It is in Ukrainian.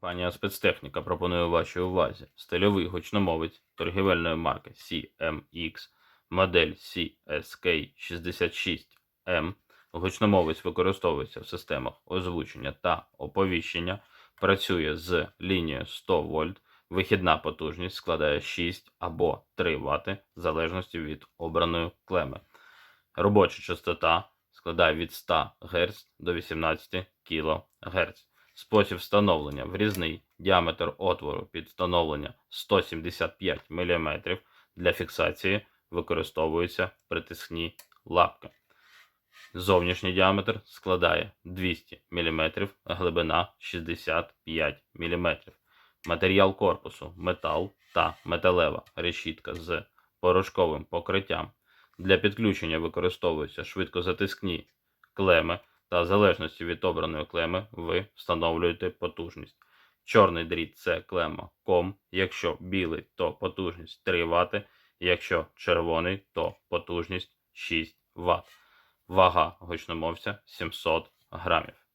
Пані спецтехніка пропонує вашій увазі стильовий гучномовець торгівельної марки CMX, модель CSK66M. Гучномовець використовується в системах озвучення та оповіщення, працює з лінією 100 вольт, вихідна потужність складає 6 або 3 Вт в залежності від обраної клеми. Робоча частота складає від 100 Гц до 18 кГц. Спосіб встановлення врізний діаметр отвору під встановлення 175 мм для фіксації використовуються притискні лапки. Зовнішній діаметр складає 200 мм, глибина 65 мм. Матеріал корпусу метал та металева решітка з порошковим покриттям. Для підключення використовуються швидкозатискні клеми та в залежності від обраної клеми ви встановлюєте потужність. Чорний дріт це клема ком, якщо білий, то потужність 3 Вт, якщо червоний, то потужність 6 Вт. Вага гучномовця 700 грамів.